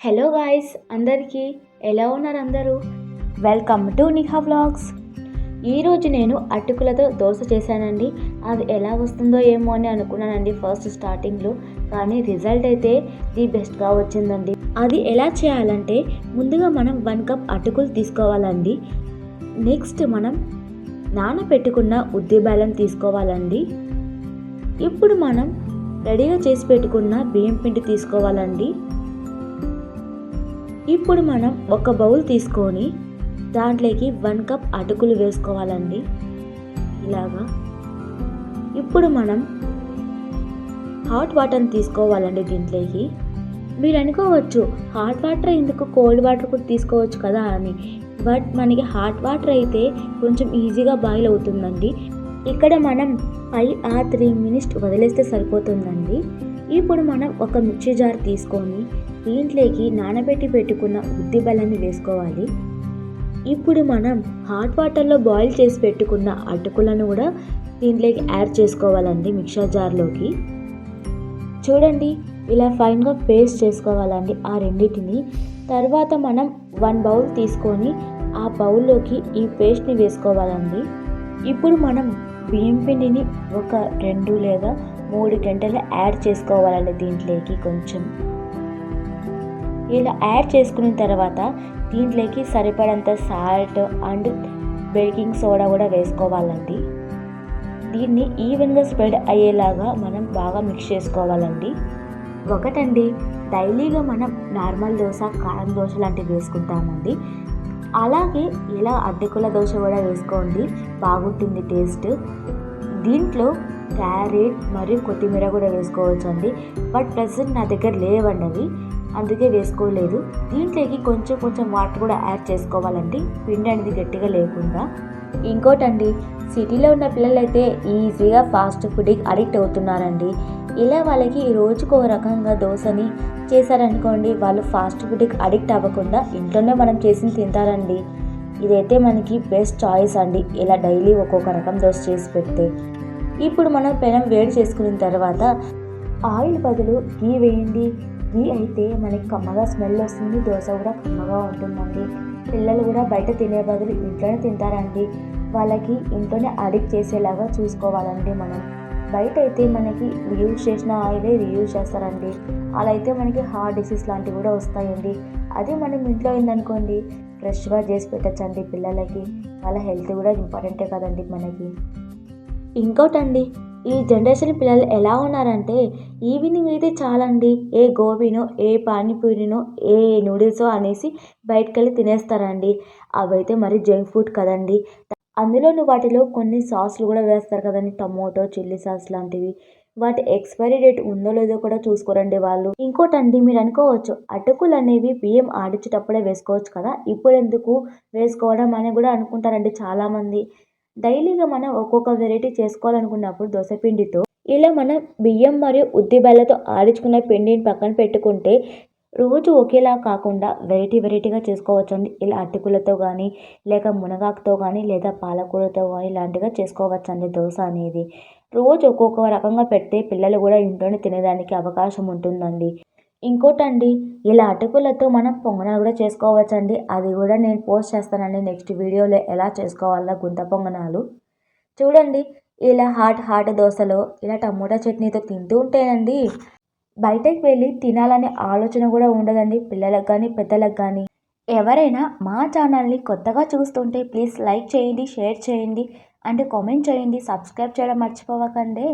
Hello guys అందరికీ ఎలా ఉన్నారు అందరూ? వెల్కమ్ టు నిహా వ్లాగ్స్ ఈరోజు నేను అటుకులతో దోశ చేశానండి. అది ఎలా వస్తుందో ఏమో అని అనుకున్నానండి ఫస్ట్ స్టార్టింగ్లో కానీ రిజల్ట్ అయితే ది బెస్ట్గా వచ్చిందండి. అది ఎలా చేయాలంటే ముందుగా మనం వన్ కప్ అటుకులు తీసుకోవాలండి. నెక్స్ట్ మనం నానబెట్టుకున్న ఉద్ది బెల్లం తీసుకోవాలండి. ఇప్పుడు మనం రెడీగా చేసి పెట్టుకున్న బియ్యం పిండి తీసుకోవాలండి. ఇప్పుడు మనం ఒక బౌల్ తీసుకొని దాంట్లోకి వన్ కప్ అటుకులు వేసుకోవాలండి. ఇలాగా. ఇప్పుడు మనం హాట్ వాటర్ని తీసుకోవాలండి దీంట్లోకి. మీరు అనుకోవచ్చు హాట్ వాటర్ ఎందుకు కోల్డ్ వాటర్ కూడా తీసుకోవచ్చు కదా అని. బట్ మనకి హాట్ వాటర్ అయితే కొంచెం ఈజీగా బాయిల్ అవుతుందండి. ఇక్కడ మనం ఫైవ్ ఆ త్రీ మినిట్స్ వదిలేస్తే సరిపోతుందండి. ఇప్పుడు మనం ఒక మిక్సీ జార్ తీసుకొని దీంట్లోకి నానబెట్టి పెట్టుకున్న ఉద్ది బెల్లాన్ని వేసుకోవాలి. ఇప్పుడు మనం హాట్ వాటర్లో బాయిల్ చేసి పెట్టుకున్న అటుకులను కూడా దీంట్లోకి యాడ్ చేసుకోవాలండి మిక్సర్ జార్లోకి చూడండి ఇలా ఫైన్గా పేస్ట్ చేసుకోవాలండి ఆ రెండింటిని. తర్వాత మనం వన్ బౌల్ తీసుకొని ఆ బౌల్లోకి ఈ పేస్ట్ని వేసుకోవాలండి. ఇప్పుడు మనం బియ్యం పిండిని ఒక రెండు లేదా మూడు గంటలు యాడ్ చేసుకోవాలండి దీంట్లోకి కొంచెం. ఇలా యాడ్ చేసుకున్న తర్వాత దీంట్లోకి సరిపడంత సాల్ట్ అండ్ బేకింగ్ సోడా కూడా వేసుకోవాలండి. దీన్ని ఈవెన్గా స్ప్రెడ్ అయ్యేలాగా మనం బాగా మిక్స్ చేసుకోవాలండి. ఒకటండి డైలీగా మనం నార్మల్ దోశ కారం దోశ లాంటివి వేసుకుంటామండి. అలాగే ఇలా అడ్డకుల దోశ కూడా వేసుకోండి బాగుంటుంది టేస్ట్. దీంట్లో క్యారెట్ మరియు కొత్తిమీర కూడా వేసుకోవచ్చు అండి బట్ ప్రజెంట్ నా దగ్గర లేవండి అవి. అందుకే వేసుకోలేదు. దీంట్లోకి కొంచెం కొంచెం వాటర్ కూడా యాడ్ చేసుకోవాలండి పిండి అనేది గట్టిగా లేకుండా. ఇంకోటండి సిటీలో ఉన్న పిల్లలైతే ఈజీగా ఫాస్ట్ ఫుడ్కి అడిక్ట్ అవుతున్నారండి. ఇలా వాళ్ళకి రోజుకు ఒక రకంగా దోశని చేశారనుకోండి వాళ్ళు ఫాస్ట్ ఫుడ్కి అడిక్ట్ అవ్వకుండా ఇంట్లోనే మనం చేసి తింటారండి. ఇదైతే మనకి బెస్ట్ చాయిస్ అండి ఇలా డైలీ ఒక్కొక్క రకం దోశ చేసి పెడితే. ఇప్పుడు మనం పెనం వేడి చేసుకున్న తర్వాత ఆయిల్ బదులు గీ వేయండి. గీ అయితే మనకి కమ్మగా స్మెల్ వస్తుంది దోశ కూడా కమ్మగా ఉంటుందండి. పిల్లలు కూడా బయట తినే బదులు ఇంట్లోనే తింటారండి. వాళ్ళకి ఇంట్లోనే అడిక్ట్ చేసేలాగా చూసుకోవాలండి మనం. బయట అయితే మనకి రియూజ్ చేసిన ఆయిలే రియూజ్ చేస్తారండి. అలా అయితే మనకి హార్ట్ డిసీజ్ లాంటివి కూడా వస్తాయండి. అదే మనం ఇంట్లో అయిందనుకోండి ఫ్రెష్గా చేసి పెట్టచ్చండి పిల్లలకి. వాళ్ళ హెల్త్ కూడా ఇంపార్టెంటే కదండి మనకి. ఇంకోటండి ఈ జనరేషన్ పిల్లలు ఎలా ఉన్నారంటే ఈవినింగ్ అయితే చాలండి. ఏ గోబీనో ఏ పానీపూరినో ఏ నూడిల్సో అనేసి బయటకు వెళ్ళి తినేస్తారండి. అవైతే మరి జంక్ ఫుడ్ కదండి. అందులోను వాటిలో కొన్ని సాస్లు కూడా వేస్తారు కదండి. టమోటో చిల్లీ సాస్ లాంటివి. వాటి ఎక్స్పైరీ డేట్ ఉందో లేదో కూడా చూసుకోరండి వాళ్ళు. ఇంకోటండి మీరు అనుకోవచ్చు అటుకులు అనేవి బియ్యం ఆడించేటప్పుడే వేసుకోవచ్చు కదా. ఇప్పుడు ఎందుకు? వేసుకోవడం అని కూడా అనుకుంటారండి చాలామంది. డైలీగా మనం ఒక్కొక్క వెరైటీ చేసుకోవాలనుకున్నప్పుడు దోశపిండితో ఇలా మనం బియ్యం మరియు ఉద్ది బెల్లతో ఆడించుకున్న పిండిని పక్కన పెట్టుకుంటే రోజు ఒకేలా కాకుండా వెరైటీ వెరైటీగా చేసుకోవచ్చండి. ఇలా అటుకులతో కానీ లేక మునగాకుతో కానీ లేదా పాలకూరతో కానీ ఇలాంటిగా చేసుకోవచ్చండి దోశ అనేది. రోజు ఒక్కొక్క రకంగా పెడితే పిల్లలు కూడా ఇంట్లోనే తినేదానికి అవకాశం ఉంటుందండి. ఇంకోటండి ఇలా అటుకులతో మనం పొంగనాలు కూడా చేసుకోవచ్చండి. అది కూడా నేను పోస్ట్ చేస్తానండి నెక్స్ట్ వీడియోలో ఎలా చేసుకోవాలో గుంత పొంగనాలు. చూడండి ఇలా హాట్ హాట్ దోశలో ఇలా టమోటా చట్నీతో తింటూ ఉంటేనండి బయటకు వెళ్ళి తినాలనే ఆలోచన కూడా ఉండదండి. పిల్లలకు కానీ పెద్దలకు కానీ. ఎవరైనా మా ఛానల్ని కొత్తగా చూస్తుంటే ప్లీజ్ లైక్ చేయండి షేర్ చేయండి అండ్ కామెంట్ చేయండి. సబ్స్క్రైబ్ చేయడం మర్చిపోవకండి.